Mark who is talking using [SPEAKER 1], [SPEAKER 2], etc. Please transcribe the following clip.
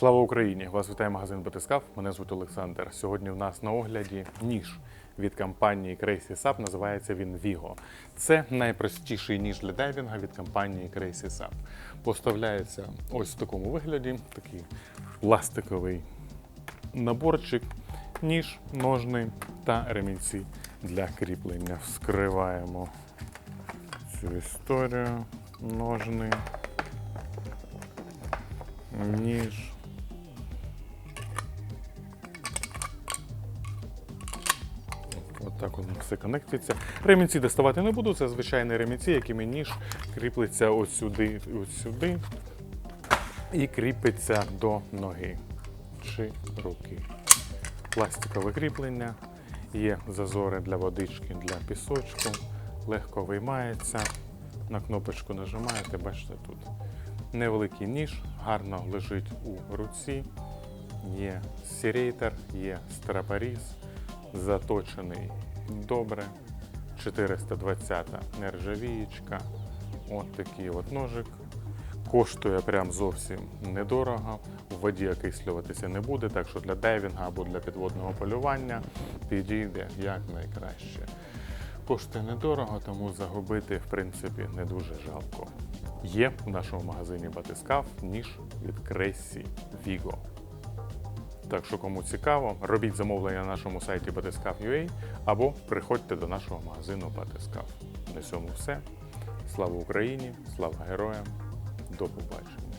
[SPEAKER 1] Слава Україні! Вас вітає магазин Батискав. Мене звуть Олександр. Сьогодні в нас на огляді ніж від компанії Crazy Sap. Називається він Vigo. Це найпростіший ніж для дайвінга від компанії Crazy Sap. Поставляється ось в такому вигляді, такий пластиковий наборчик, ніж, ножни та ремінці для кріплення. Вскриваємо цю історію. Ножни. Ніж. Отак воно все конектиться. Ремінці доставати не буду, це звичайні ремінці, якими ніж кріплеться ось сюди, ось сюди і кріпиться до ноги чи руки. Пластикове кріплення, є зазори для водички, для пісочку, легко виймається. На кнопочку нажимаєте, бачите тут. Невеликий ніж, гарно лежить у руці. Є серейтер, є страпоріз, заточений добре. 420 нержавієчка. От такий от ножик. Коштує прям зовсім недорого. В воді окислюватися не буде, так що для дайвінга або для підводного полювання підійде як найкраще. Коштує недорого, тому загубити в принципі не дуже жалко. Є в нашому магазині батискаф ніж від Кресі Vigo. Так що кому цікаво, робіть замовлення на нашому сайті batiscaf.ua або приходьте до нашого магазину Батискаф. На цьому все. Слава Україні! Слава героям! До побачення!